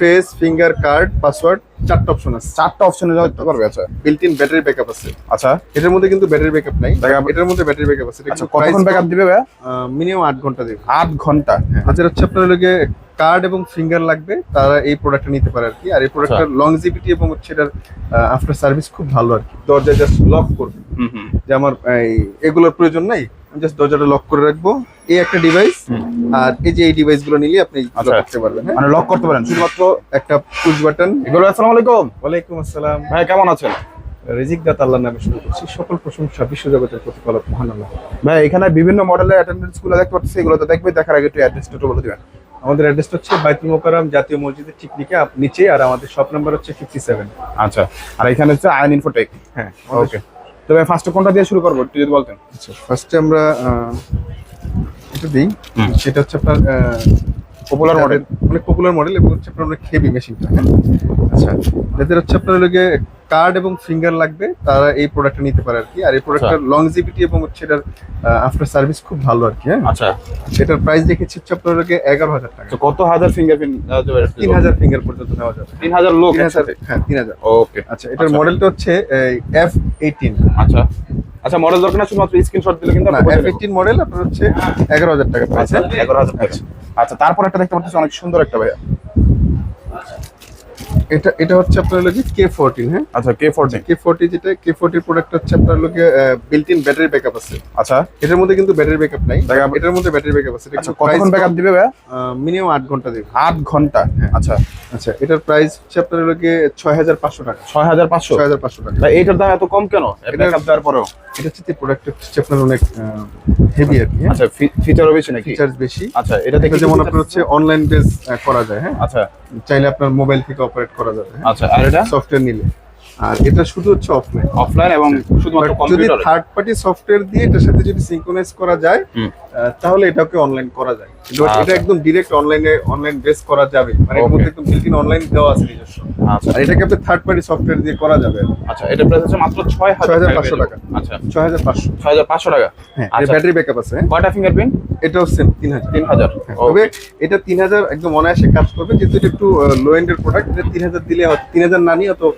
Face finger card password চারটা option আছে। চারটা অপশনে করতে পারবে আচ্ছা। বিল্ট ইন ব্যাটারি ব্যাকআপ আছে। আচ্ছা। এটার মধ্যে কিন্তু ব্যাটারি ব্যাকআপ নাই। এটার মধ্যে ব্যাটারি ব্যাকআপ আছে। আচ্ছা কতক্ষণ ব্যাকআপ দিবে মিনিমাম ঘণ্টা দেবে। ঘণ্টা। আচ্ছা হচ্ছে আপনার লগে কার্ড এবং ফিঙ্গার লাগবে। তারা এই প্রোডাক্টটা নিতে পারে আর কি। আর এই প্রোডাক্টের লংজিভিটি এবং হচ্ছে এটার আফটার সার্ভিস খুব ভালো আর কি। দরজা জাস্ট লক করবে। হুম হুম। যে আমার এগুলোর প্রয়োজন নাই? জাস্ট দরজাটা লক করে রাখব। এই একটা ডিভাইস আর এই যে এই ডিভাইসগুলো নিলে আপনি আচ্ছা। করতে পারবেন হ্যাঁ? মানে লক করতে পারেন। শুধুমাত্র একটা পুশ বাটন এগুলো আসসালামু আলাইকুম। ওয়ালাইকুম আসসালাম। ভাই কেমন আছেন? রিজিক দাত আল্লাহ নামে শুরু করছি। সকল প্রশংসা বিশ্বজগতের প্রতিপালক মহান আল্লাহ। ভাই এখানে বিভিন্ন মডেলের অ্যাটেন্ডেন্সগুলো দেখতে পাচ্ছি। এগুলো তো দেখবে দেখার আগে একটু অ্যাড্রেসটা একটু বলে দিবেন। আমাদের অ্যাড্রেসটা হচ্ছে বাইতুল মোকাররম জাতীয় মসজিদের ঠিক নিচে নিচে আর আমাদের শপ নাম্বার হচ্ছে ফিফটি সেভেন আচ্ছা। আর এখানে হচ্ছে আয়ন ইনফোটেক হ্যাঁ। ওকে তো ফার্স্ট কোনটা দিয়ে শুরু করব একটু যদি বলতেন? আচ্ছা ফার্স্টে আমরা এটা দিই। সেটা হচ্ছে আপনার পপুলার মডেল অনেক পপুলার মডেল এবং হচ্ছে আপনার অনেক হেভি মেশিনটা হ্যাঁ? আচ্ছা এদের হচ্ছে আপনার লগে কার্ড এবং ফিঙ্গার লাগবে তারা এই প্রোডাক্টটা নিতে পারে আর কি। আর এই প্রোডাক্টের লংজিভিটি এবং হচ্ছে এটার আফটার সার্ভিস খুব ভালো আর কি হ্যাঁ? আচ্ছা। সেটার প্রাইস দেখেছি হচ্ছে আপনার লগে এগারো হাজার টাকা। তো কত হাজার ফিঙ্গার তিন হাজার ফিঙ্গার পর্যন্ত নেওয়া যাবে। তিন হাজার লোক হ্যাঁ তিন হাজার। ওকে আচ্ছা এটার আচ্ছা। মডেলটা হচ্ছে এফ এইটিন আচ্ছা। আচ্ছা মডেল দরকার না শুধুমাত্র স্ক্রিনশট দিলে কিন্তু না এফ এইটিন মডেল আপনার হচ্ছে এগারো হাজার টাকা প্রাইস আচ্ছা এগারো হাজার টাকা। আচ্ছা। তারপর একটা দেখতে পাচ্ছি অনেক সুন্দর একটা ভাইয়া। এটা এটা হচ্ছে আপনার লোকে কে ফোরটিন হ্যাঁ? আচ্ছা কে ফোরটি কে ফোরটি যেটা কে ফোরটির প্রোডাক্ট হচ্ছে আপনার লোকে বিল্ট ইন ব্যাটারি ব্যাকআপ আছে। আচ্ছা। এটার মধ্যে কিন্তু ব্যাটারি ব্যাকআপ নাই। এটার মধ্যে ব্যাটারি ব্যাকআপ আছে। আচ্ছা কতক্ষণ ব্যাকআপ দিবে ভাইয়া? মিনিমাম আট ঘণ্টা দেবে। আট ঘণ্টা? আচ্ছা। আচ্ছা এটার প্রাইস হচ্ছে আপনার হাজার পাঁচশো টাকা। ছয় হাজার পাঁচশো? ছয় হাজার পাঁচশো টাকা। ভাই এইটার দাম এত কম কেন? ব্যাকআপ দেওয়ার পরেও। এটা হচ্ছে প্রোডাক্ট হচ্ছে আপনার অনেক হেভি আর কি হ্যাঁ? আচ্ছা ফিচারও বেশি নাকি? ফিচার্স বেশি। আচ্ছা এটা এটা দেখে যেমন আপনার হচ্ছে অনলাইন বেস করা যায় হ্যাঁ? আচ্ছা। চাইলে আপনার মোবাইল থেকে অপারেট করা যাবে হ্যাঁ? আচ্ছা আর এটা? সফটওয়্যার নিলে। আর এটা শুধু হচ্ছে অফলাইন অফলাইন এবং শুধুমাত্র যদি থার্ড পার্টি সফটওয়্যার দিয়ে এটার সাথে যদি সিঙ্ক্রোনাইজ করা যায় তাহলে এটাকে অনলাইন করা যায়। কিন্তু আচ্ছা। এটা একদম ডিরেক্ট অনলাইনে অনলাইন বেস করা যাবে। মানে এর মধ্যে একদম বিল্ট ইন অনলাইন দেওয়া আছে নিজস্ব। আচ্ছা। আর এটাকে আপনি থার্ড পার্টি সফটওয়্যার দিয়ে করা যাবে। আচ্ছা এটা প্রাইস হচ্ছে মাত্র ছয় হাজার 6,500 টাকা। আচ্ছা। ছয় হাজার পাঁচশো। ছয় হাজার পাঁচশো টাকা। হ্যাঁ আচ্ছা। ব্যাটারি ব্যাকআপ আছে? কয়টা ফিঙ্গারপ্রিন্ট এটাও সেম তিন হাজার। তিন হাজার। হ্যাঁ, তবে এটা তিন হাজার একদম অনায়াসে কাজ করবে। যেহেতু এটা একটু লো এন্ডের প্রোডাক্ট এটা তিন হাজার দিলে হয়তো তিন হাজার না নিয়ে হয়তো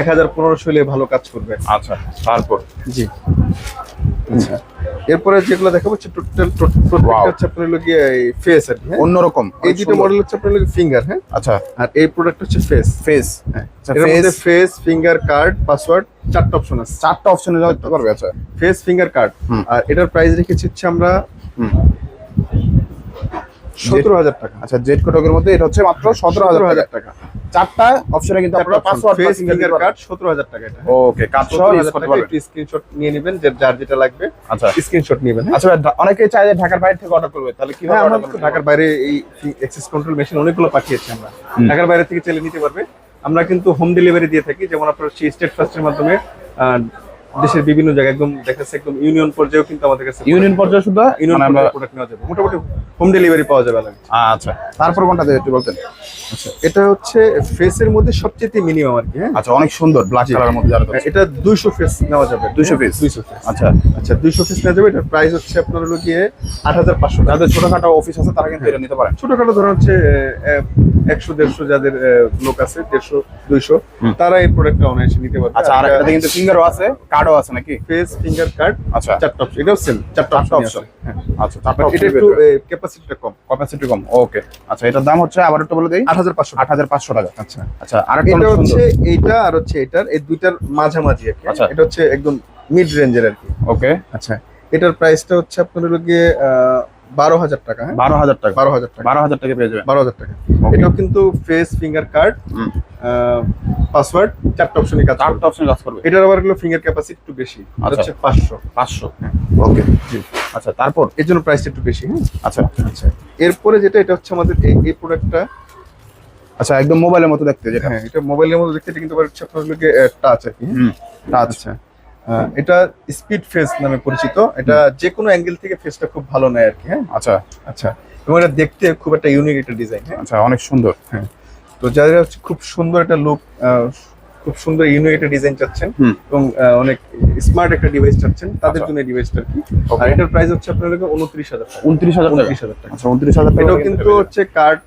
এক হাজার পনেরোশো হলে ভালো কাজ করবে। আচ্ছা তারপর? জি। আচ্ছা। এরপরে যেগুলো দেখাবো হচ্ছে টোটাল প্রত্যেকটা হচ্ছে আপনার লোক ফেস আর হ্যাঁ? অন্যরকম এই দুটো মডেল হচ্ছে আপনার লোক ফিঙ্গার হ্যাঁ? আচ্ছা। আর এই প্রোডাক্ট হচ্ছে ফেস ফেস হ্যাঁ। আচ্ছা, এর মধ্যে ফেস ফিঙ্গার কার্ড পাসওয়ার্ড চারটা অপশন আছে। চারটা অপশনে করতে পারবে আচ্ছা। Face finger card. আর এটার প্রাইস রেখেছি হচ্ছে আমরা। সতেরো হাজার টাকা। আচ্ছা জেড কোটকের মধ্যে এটা হচ্ছে মাত্র সতেরো হাজার টাকা। চারটা অপশনে কিন্তু আপনারা পাসওয়ার্ড ফেস ফিঙ্গার কার্ড সতেরো হাজার টাকা এটা। ওকে কাজ সহ ইউজ করতে পারবেন স্ক্রিনশট নিয়ে নেবেন যে যার যেটা লাগবে আচ্ছা। স্ক্রিনশট নেবেন হ্যাঁ? আচ্ছা অনেকে অনেকেই চাই যে ঢাকার বাইরে থেকে অর্ডার করবে তাহলে কি অর্ডার আমরা ঢাকার বাইরে এই অ্যাক্সেস কন্ট্রোল মেশিন অনেকগুলো পাঠিয়েছি আমরা। ঢাকার বাইরে থেকে চাইলে নিতে পারবে। আমরা কিন্তু হোম ডেলিভারি দিয়ে থাকি যেমন আপনার সেই স্টেট ফার্স্টের মাধ্যমে দেশের বিভিন্ন জায়গায় একদম দেখা যাচ্ছে একদম ইউনিয়ন পর্যায়েও কিন্তু আমাদের কাছে ইউনিয়ন পর্যায়ে শুধু? ইউনিয়ন মানে আমরা প্রোডাক্ট নেওয়া যাবে। মোটামুটি হোম ডেলিভারি পাওয়া যাবে আচ্ছা। তারপর কোনটা দেবে একটু বলতেন? আচ্ছা এটা হচ্ছে ফেসের মধ্যে সবচেয়ে মিনিমাম আর কি হ্যাঁ? আচ্ছা অনেক সুন্দর ব্ল্যাক কালারের মধ্যে যারা এটা দুইশো ফেস নেওয়া যাবে। 200 piece? দুইশো ফেস আচ্ছা। আচ্ছা দুইশো ফেস নেওয়া যাবে। এটার প্রাইস হচ্ছে আপনার হলো গিয়ে আট হাজার পাঁচশো টাকা। যাদের ছোটখাটো অফিস আছে তারা কিন্তু এটা নিতে পারেন। ছোটখাটো ধরো হচ্ছে একশো দেড়শো যাদের লোক আছে দেড়শো দুইশো। তারা এই প্রোডাক্টটা অনায়াসে নিতে পারবে। আচ্ছা আর এটাতে কিন্তু ফিঙ্গারও আছে কার্ডও আছে নাকি? ফেস ফিঙ্গার কার্ড আচ্ছা। চারটা অপশন এটাও সেম চারটা অপশন। হ্যাঁ। আচ্ছা তারপর এটা একটু ক্যাপাসিটিটা কম। ক্যাপাসিটি কম ওকে আচ্ছা এটার দাম হচ্ছে আবার একটু বলে দেই? আট হাজার পাঁচশো আট হাজার পাঁচশো টাকা। আচ্ছা। আচ্ছা আরেকটা এটা হচ্ছে এইটা আর হচ্ছে এটার এই দুইটার মাঝামাঝি আর কি। আচ্ছা। এটা হচ্ছে একদম মিড রেঞ্জের আর কি। ওকে আচ্ছা এটার প্রাইসটা হচ্ছে আপনার গিয়ে বারো হাজার টাকা হ্যাঁ? বারো হাজার টাকা। বারো হাজার টাকা। বারো হাজার টাকা পেয়ে যাবেন। বারো হাজার টাকা। এটাও কিন্তু ফেস ফিঙ্গার কার্ড পাসওয়ার্ড চারটা অপশনে কাজ করবে। চারটা অপশন কাজ করবে। এটার আবার হলো ফিঙ্গার ক্যাপাসিটি একটু বেশি। আচ্ছা। পাঁচশো। পাঁচশো। ওকে জি। আচ্ছা তারপর? এর জন্য প্রাইসটা একটু বেশি হ্যাঁ? আচ্ছা। আচ্ছা। এরপরে যেটা এটা হচ্ছে আমাদের এই এই প্রোডাক্টটা আচ্ছা একদম মোবাইলের মতো দেখতে যেটা। হ্যাঁ এটা মোবাইলের মতো দেখতে কিন্তু আবার হচ্ছে আপনার টাচ আর কি টাচ আচ্ছা। আহ, এটা স্পিড ফেস নামে পরিচিত। এটা যে কোনো অ্যাঙ্গেল থেকে ফেসটা খুব ভালো নেয় আর কি হ্যাঁ। আচ্ছা। আচ্ছা। এবং এটা দেখতে খুব একটা ইউনিক একটা ডিজাইন হ্যাঁ। আচ্ছা অনেক সুন্দর। হ্যাঁ। তো যাদের হচ্ছে খুব সুন্দর একটা লুক খুব সুন্দর ইউনিক একটা ডিজাইন চাচ্ছেন এবং অনেক স্মার্ট একটা ডিভাইস চাচ্ছেন তাদের আচ্ছা। জন্য এই ডিভাইসটা আর কি. আর এটার প্রাইস হচ্ছে আপনার উনত্রিশ হাজার টাকা। উনত্রিশ হাজার উনত্রিশ হাজার টাকা। আচ্ছা উনত্রিশ হাজার টাকা এটাও কিন্তু হচ্ছে কার্ড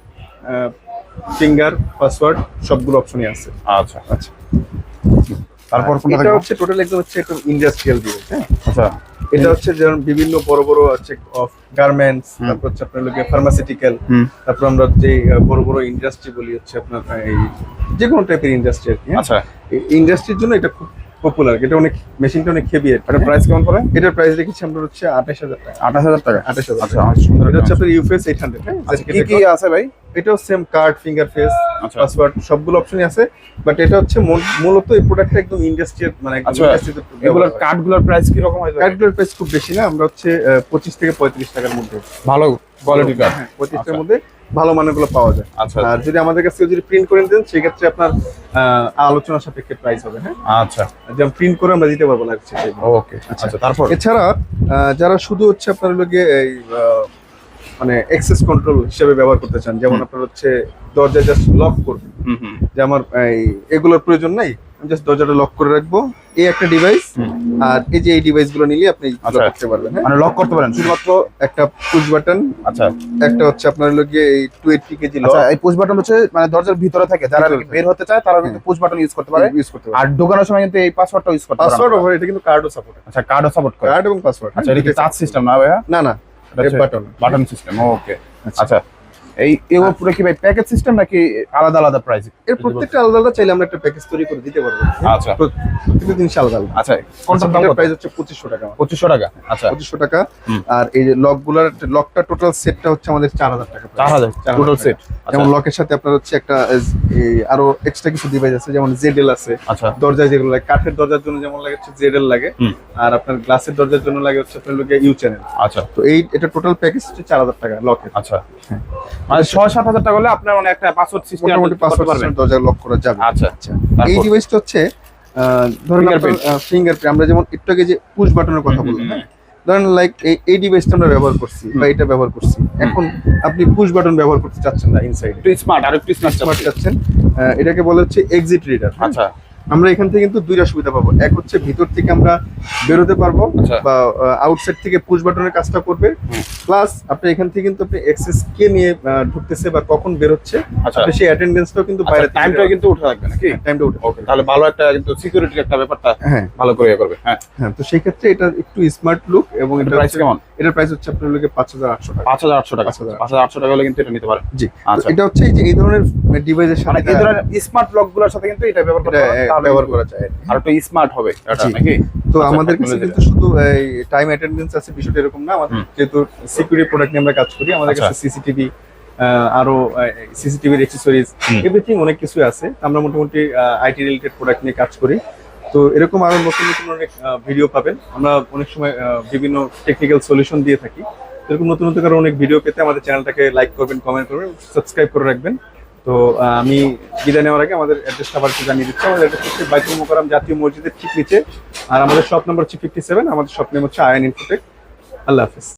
ফিঙ্গার পাসওয়ার্ড সবগুলো অপশনই আছে। আচ্ছা। আচ্ছা। তারপর কোনটা এটা হচ্ছে টোটাল একদম হচ্ছে একদম ইন্ডাস্ট্রিয়াল ডিজাইন হ্যাঁ? আচ্ছা। এটা হচ্ছে যেমন বিভিন্ন বড় বড় হচ্ছে অফ গার্মেন্টস তারপর হচ্ছে আপনার লোকে ফার্মাসিউটিক্যাল তারপর আমরা যে বড় বড় ইন্ডাস্ট্রি বলি হচ্ছে আপনার এই যে কোনো টাইপের ইন্ডাস্ট্রি আর কি হ্যাঁ? আচ্ছা। ইন্ডাস্ট্রির জন্য এটা খুব পপুলার এটা অনেক মেশিনটা অনেক হেভি এটা? প্রাইস কেমন পড়ে? এটার প্রাইস রেখেছি আমরা হচ্ছে আঠাশ হাজার টাকা। আঠাশ হাজার টাকা? আঠাশ হাজার আচ্ছা সুন্দর এটা হচ্ছে আপনার ইউফেস এইট হান্ড্রেড হ্যাঁ? আচ্ছা, কি আছে ভাই? এটাও সেম কার্ড ফিঙ্গার ফেস আচ্ছা। পাসওয়ার্ড সবগুলো অপশনই আছে। বাট এটা হচ্ছে মূল- মূলত এই প্রোডাক্টটা একদম ইন্ডাস্ট্রিয়াল মানে আচ্ছা, এগুলোর কার্ডগুলোর প্রাইস কি রকম হয় কার্ডগুলোর প্রাইস খুব বেশি না আমরা হচ্ছে পঁচিশ থেকে পঁয়ত্রিশ টাকার মধ্যে। ভালো কোয়ালিটি কার্ড হ্যাঁ পঁচিশ আচ্ছা। মধ্যে ভালো মানেরগুলো পাওয়া যায়। আচ্ছা। আর যদি আমাদের কাছে যদি প্রিন্ট করে দেন সেক্ষেত্রে আপনার আলোচনা সাপেক্ষে প্রাইস হবে হ্যাঁ? আচ্ছা। যেমন প্রিন্ট করে আমরা দিতে পারব না ওকে আচ্ছা তারপর? এছাড়া যারা শুধু হচ্ছে আপনার লোকে এই মানে এক্সেস কন্ট্রোল হিসেবে ব্যবহার করতে চান যেমন আপনার হচ্ছে দরজা জাস্ট লক করবেন। হুম হুম। যে আমার এই এগুলোর প্রয়োজন নাই আমি জাস্ট দরজাটা লক করে রাখব। এই একটা ডিভাইস। আর এই যে এই ডিভাইসগুলো নিলে আপনি লক আচ্ছা। করতে পারবেন হ্যাঁ? মানে লক করতে পারেন শুধুমাত্র একটা পুশ বাটন আচ্ছা। একটা হচ্ছে আপনার লোকে এই টু এইটটি কেজি লক আচ্ছা এই পুশ বাটন হচ্ছে মানে দরজার ভিতরে থাকে যারা বের হতে চায় তারা কিন্তু পুশ বাটন ইউজ করতে পারে। ইউজ করতে পারে। আর ঢোকানোর সময় কিন্তু এই পাসওয়ার্ডটা ইউজ করতে পারে পাসওয়ার্ড ওভার এটা কিন্তু কার্ডও সাপোর্ট আচ্ছা কার্ডও সাপোর্ট করে। কার্ড এবং পাসওয়ার্ড আচ্ছা এটা কি টাচ সিস্টেম না ভাইয়া? না না বাটন বাটন সিস্টেম ওকে আচ্ছা। আচ্ছা এই এগুলো পুরো কি ভাই প্যাকেজ সিস্টেম নাকি আলাদা আলাদা প্রাইস এর প্রত্যেকটা আলাদা আলাদা চাইলে আমরা একটা প্যাকেজ তৈরি করে দিতে পারব। আচ্ছা। প্রত্যেকটা জিনিস আলাদা আলাদা। আচ্ছা কোনটার দাম কত? প্রাইস হচ্ছে পঁচিশশো টাকা। পঁচিশশো টাকা? আচ্ছা। পঁচিশশো টাকা। আর এই যে লকগুলার লকটা টোটাল সেটটা হচ্ছে আমাদের চার হাজার টাকা চার হাজার টোটাল সেট যেমন লকের সাথে আপনার হচ্ছে একটা আরও এক্সট্রা কিছু ডিভাইস আছে যেমন জেডেল আছে। আচ্ছা। দরজায় যেগুলো লাগে কাঠের দরজার জন্য যেমন লাগে হচ্ছে জেডেল লাগে। আর আপনার গ্লাসের দরজার জন্য লাগে হচ্ছে আপনার লোকে ইউ চ্যানেল আচ্ছা। তো এই এটা টোটাল প্যাকেজ হচ্ছে চার হাজার টাকা লকের আচ্ছা। মানে ছয় সাত হাজার টাকা হলে আপনার মানে একটা পাসওয়ার্ড সিস্টেম মোটামুটি পাসওয়ার্ড পারবেন। দরজা লক করা যাবে। আচ্ছা আচ্ছা। এই ডিভাইসটা হচ্ছে আহ, ধরেন. ফিঙ্গারপ্রিন্ট আমরা যেমন একটু আগে যে পুশ বাটনের কথা বললাম হ্যাঁ? ধরেন লাইক এই ডিভাইসটা আমরা ব্যবহার করছি বা এটা ব্যবহার করছি। এখন আপনি পুশ বাটন ব্যবহার করতে চাচ্ছেন না ইনসাইড একটু স্মার্ট আর একটু স্মার্ট স্মার্ট চাচ্ছেন। এটাকে বলা হচ্ছে এক্সিট রিডার আচ্ছা। আমরা এখান থেকে কিন্তু দুইটা সুবিধা পাবো। এক হচ্ছে ভিতর থেকে আমরা বেরোতে পারব আচ্ছা। বা আউটসাইড থেকে পুশ বাটনের কাজটা করবে। প্লাস আপনি এখান থেকে কিন্তু আপনি এক্সেস কে নিয়ে ঢুকতেছে বা কখন বেরোচ্ছে আচ্ছা। আপনি সেই অ্যাটেন্ডেন্সটাও কিন্তু বাইরে টাইমটা কিন্তু উঠে থাকবে নাকি? টাইমটা উঠে ওকে তাহলে ভালো একটা কিন্তু সিকিউরিটির একটা ব্যাপারটা হ্যাঁ। ভালো করে ইয়ে করবে। হ্যাঁ। হ্যাঁ তো সেই ক্ষেত্রে এটা একটু স্মার্ট লুক এবং এটা প্রাইস কেমন? এটার প্রাইস হচ্ছে আপনার লোকে পাঁচ হাজার আটশো টাকা। পাঁচ হাজার আটশো টাকা। পাঁচ হাজার আটশো। টাকা হলে কিন্তু এটা নিতে পারে। জি। আচ্ছা। এটা হচ্ছে যে এই ধরনের ডিভাইসের মানে সাথে এই ধরনের স্মার্ট সাথে কিন্তু এটা ব্যবহার তাহলে ব্যবহার করা যায়। আর একটু স্মার্ট হবে এটা নাকি? তো আচ্ছা, আমাদের কাছে কিন্তু শুধু এই টাইম অ্যাটেন্ডেন্স আছে বিষয়টা এরকম না। আমাদের যেহেতু সিকিউরিটি প্রোডাক্ট নিয়ে আমরা কাজ করি আমাদের আচ্ছা। কাছে সিসিটিভি আরও সিসিটিভির অ্যাক্সেসরিজ হুম। এভরিথিং অনেক কিছু আছে। আমরা মোটামুটি আইটি রিলেটেড প্রোডাক্ট নিয়ে কাজ করি। তো এরকম আরও নতুন নতুন অনেক ভিডিও পাবেন। আমরা অনেক সময় বিভিন্ন টেকনিক্যাল সলিউশন দিয়ে থাকি। এরকম নতুন নতুন অনেক ভিডিও পেতে আমাদের চ্যানেলটাকে লাইক করবেন কমেন্ট করবেন সাবস্ক্রাইব করে রাখবেন। তো আমি বিদায় নেওয়ার আগে আমাদের অ্যাড্রেসটা আবার জানিয়ে দিচ্ছি। আমাদের অ্যাড্রেস হচ্ছে বাইতুল মোকাররম জাতীয় মসজিদের ঠিক নিচে। আর আমাদের শপ নম্বর হচ্ছে ফিফটি সেভেন আমাদের শপ নেম হচ্ছে আয়ন ইনফোটেক আল্লাহ হাফিজ।